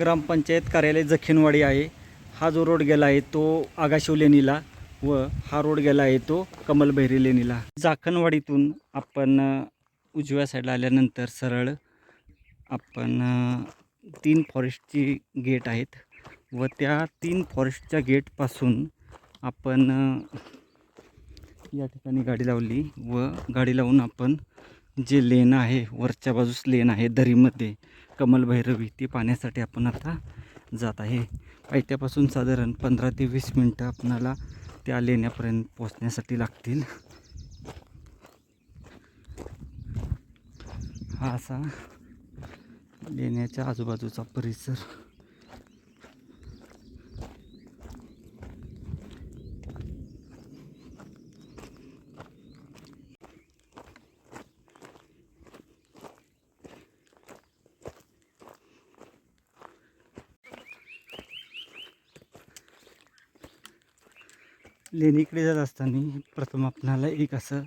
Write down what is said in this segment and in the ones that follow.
ग्रामपंचायत कार्यालय जखीनवाडी आहे. हा जो रोड गेला आहे तो आगाशिव लेणीला व हा रोड गेला आहे तो कमलबैरी लेणीला. जाखणवाडीतून आपण उजव्या साईडला आल्यानंतर सरळ आपण तीन फॉरेस्टची गेट आहेत व त्या तीन फॉरेस्टच्या गेटपासून आपण या ठिकाणी गाडी लावली व गाडी लावून आपण जे लेन आहे वरच्या बाजूस लेन आहे दरीमध्ये कमल भैरवी ती पाहण्यासाठी आपण आता जात आहे. पायथ्यापासून साधारण पंधरा ते वीस मिनटं आपणाला त्या लेण्यापर्यंत पोचण्यासाठी लागतील. हा असा लेण्याच्या आजूबाजूचा परिसर. लेणीकडे जात असताना प्रथम आपणाला एक असं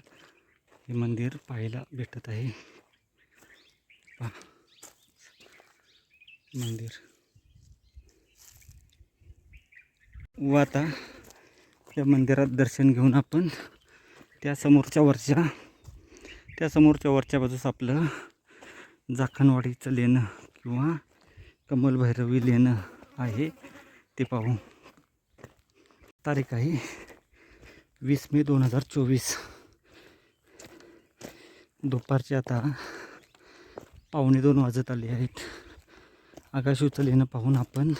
हे मंदिर पाहायला भेटत आहे. मंदिर. व आता त्या मंदिरात दर्शन घेऊन आपण त्या समोरच्या वरच्या त्या समोरच्या वरच्या बाजूस आपलं जाखणवाडीचं लेणं किंवा कमलभैरवी लेणं आहे ते पाहू. तारीख आहे. वीस मे दोन हजार चोवीस. दुपारचे आता पावणे दोन वाजत आले आहेत. आकाश लेणं पाहून आपण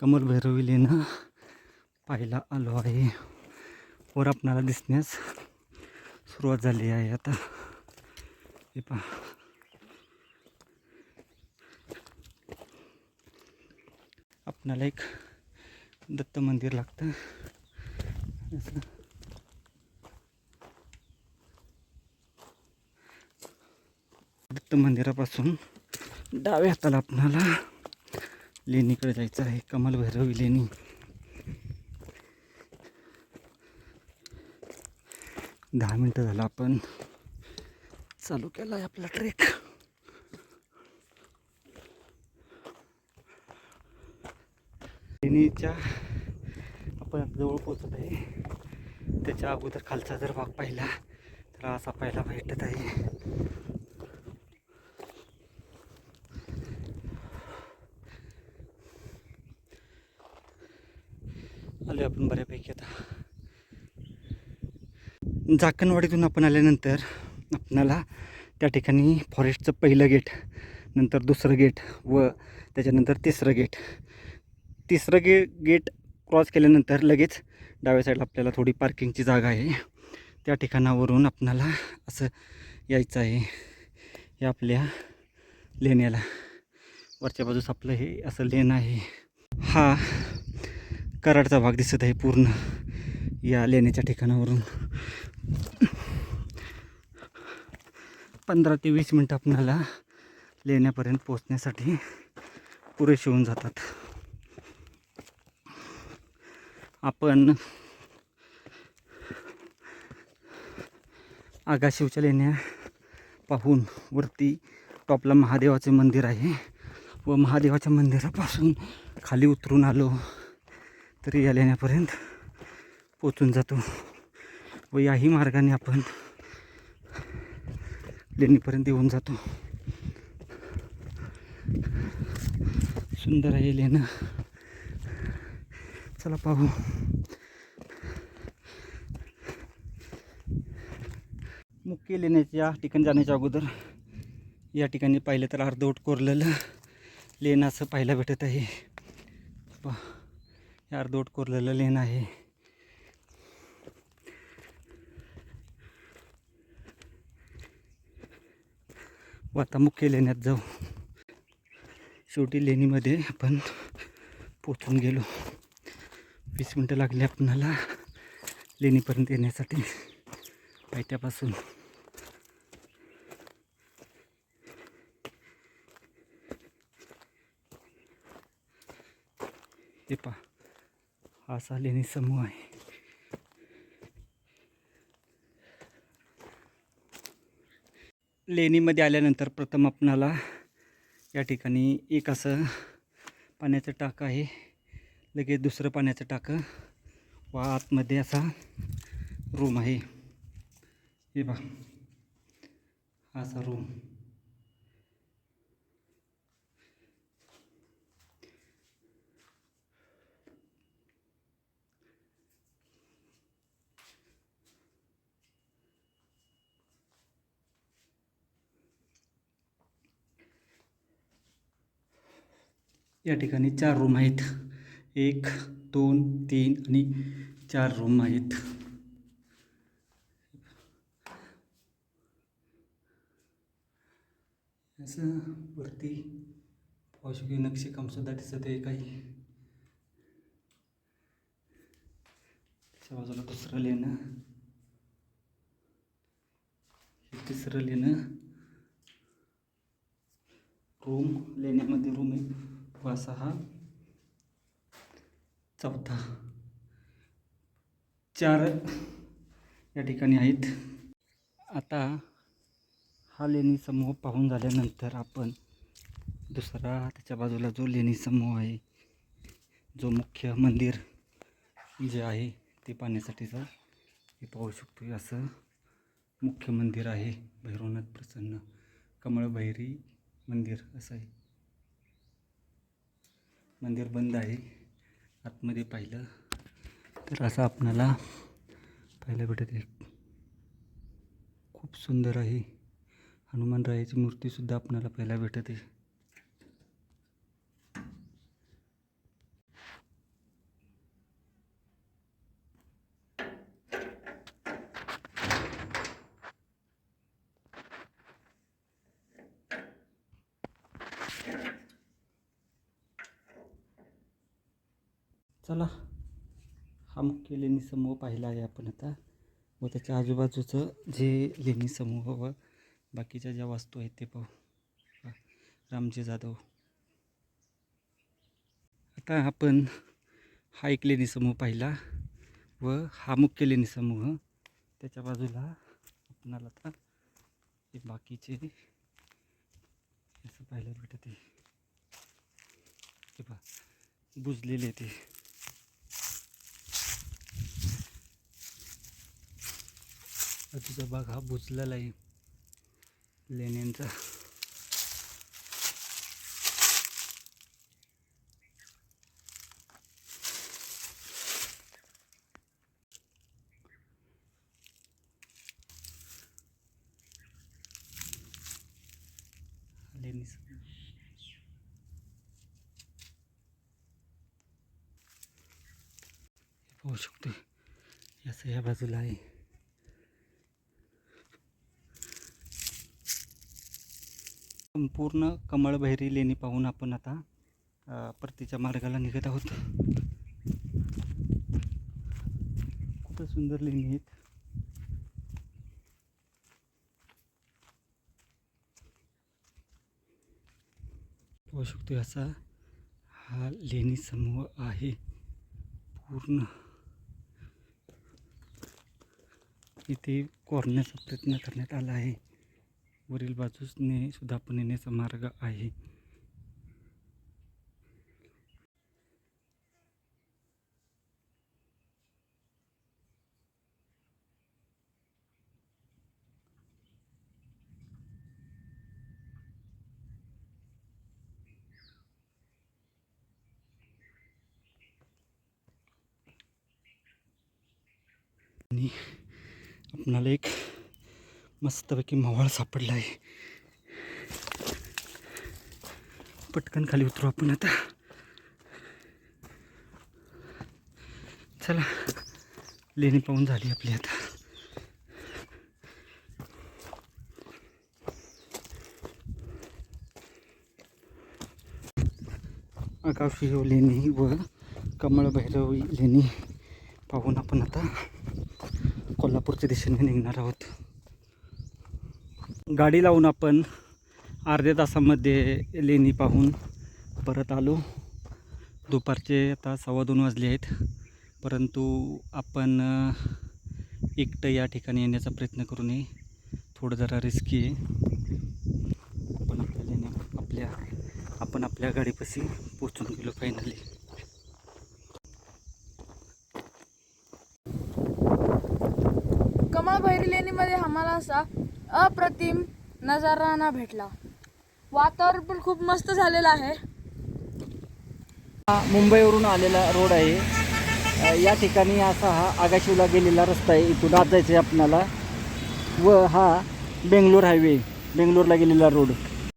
कमल भैरवी लेणं पाहायला आलो आहे. वर आपणाला दिसण्यास सुरुवात झाली आहे आता. हे पहा. आपणाला एक दत्त मंदिर लागतं. दत्त मंदिरापासून डाव्या हाताला आपणाला लेणीकडे जायचं आहे. कमल भैरवी लेणी. दहा मिनटं झालं आपण चालू केला आहे आपला ट्रेक. लेणीच्या आपण जवळ पोचत आहे त्याच्या अगोदर खालचा जर भाग पाहिला तर असा पहिला भेटत आहे. आले आपण बऱ्यापैकी आता. झाकणवाडीतून आपण आल्यानंतर आपणाला त्या ठिकाणी फॉरेस्टचं पहिलं गेट नंतर दुसरं गेट व त्याच्यानंतर तिसरं गेट तिसरं गे गेट क्रॉस केल्यानंतर लगेच डाव्या साईडला आपल्याला थोडी पार्किंगची जागा आहे. त्या ठिकाणावरून आपणाला असं यायचं आहे. हे आपल्या लेण्याला. वरच्या बाजूस आपलं हे असं लेन आहे. हा कराडचा भाग दिसत आहे पूर्ण या लेण्याच्या ठिकाणावरून. पंधरा ते वीस मिनटं आपणाला लेण्यापर्यंत पोचण्यासाठी पुरेसे होऊन जातात. आपण आगाशिवच्या लेण्या पाहून वरती टॉपला महादेवाचे मंदिर आहे. व महादेवाच्या मंदिरापासून खाली उतरून आलो तरी या लेण्यापर्यंत पोचून जातो. व याही मार्गाने आपण लेणीपर्यंत येऊन जातो. सुंदर आहे लेणं. चला पाहू. मुख्य लेण्याच्या ठिकाणी जाण्याच्या अगोदर. या ठिकाणी पाहिलं तर अर्धवट कोरलेलं लेण असं पाहायला भेटत आहे. पहा, हे अर्धवट कोरलेलं लेण आहे. व आता मुख्य लेण्यात जाऊ. शेवटी लेणीमध्ये आपण पोचून गेलो. वीस मिनटं लागली आपणाला लेणीपर्यंत येण्यासाठी. पायथ्यापासून हे पा हा असा लेणी समूह आहे. लेणीमध्ये आल्यानंतर प्रथम आपणाला या ठिकाणी एक असं पाण्याचं टाक आहे. लगेच दुसरं पाण्याचं टाकं. व आतमध्ये असा रूम आहे. हे बा असा रूम या ठिकाणी चार रूम आहेत. एक दोन तीन आणि चार रूम आहेत. असं वरती औषधी नक्षीकामसुद्धा दिसत आहे काही. त्याच्या बाजूला दुसरं लेणं. तिसरं लेणं. रूम लेण्यामध्ये रूम आहे. सहा हा चौथा. चार या ठिकाणी आहेत. आता हा लेणी समूह पाहून झाल्यानंतर आपण दुसरा त्याच्या बाजूला जो लेणी समूह आहे जो मुख्य मंदिर जे आहे ते पाहण्यासाठीचा हे पाहू शकतो असं मुख्य मंदिर आहे भैरवनाथ प्रसन्न कमळभैरी मंदिर असं आहे. मंदिर बंद आहे. आतमध्ये पाहिलं तर असं आपणाला पाहायला भेटत आहे. खूप सुंदर आहे. हनुमानरायाची मूर्तीसुद्धा आपणाला पाहायला भेटत आहे. चला. हा मुख्य लेणी समूह पाहिला आहे आपण आता. व त्याच्या आजूबाजूचं जे लेणी समूह व बाकीच्या ज्या वस्तू आहेत ते पाहू. रामजी जाधव. आता आपण हा एक लेणी समूह पाहिला व हा मुख्य लेणी समूह. त्याच्या बाजूला आपणाला आता ते बाकीचे असं पाहायला भेटत आहे हे बुजलेले ते. तुझा भाग हा बुजलेला आहे. लेण्यांचा. लेणी पाहू शकतो याचं या बाजूला आहे. संपूर्ण कमळबहिरी लेणी पाहून आपण आता परतीच्या मार्गाला निघत आहोत. खूपच सुंदर लेणी आहेत. पाहू शकतो असा हा लेणी समूह आहे पूर्ण. इथे कोरण्याचा प्रयत्न करण्यात आला आहे. वरील बाजूसने सुद्धा पण येण्याचा मार्ग आहे. आणि आपणाला एक मस्तपैकी मवाळ सापडला आहे. पटकन खाली उतरू आपण आता. चला लेणी पाहून झाली आपली आता. आकाशी हो लेणी व कमळभैरवी लेणी पाहून आपण आता कोल्हापूरच्या दिशेने निघणार आहोत. गाडी लावून आपण अर्ध्या तासामध्ये लेणी पाहून परत आलो. दुपारचे आता सव्वा दोन वाजले आहेत. परंतु आपण एकटं या ठिकाणी येण्याचा प्रयत्न करू नये. थोडं जरा रिस्की आहे. आपण आपल्या लेण्या आपल्या आपण आपल्या गाडीपाशी पोचून गेलो फायनली कमळ भैरी लेणीमध्ये आम्हाला असा अप्रतिम नजाराना भेटला. वातावरण पण खूप मस्त झालेलं आहे. हा मुंबईवरून आलेला रोड आहे. या ठिकाणी असा हा आगाशिवला गेलेला रस्ता आहे. इथून आत जायचं आहे आपणाला व हा बेंगलोर हायवे बेंगलोरला गेलेला रोड.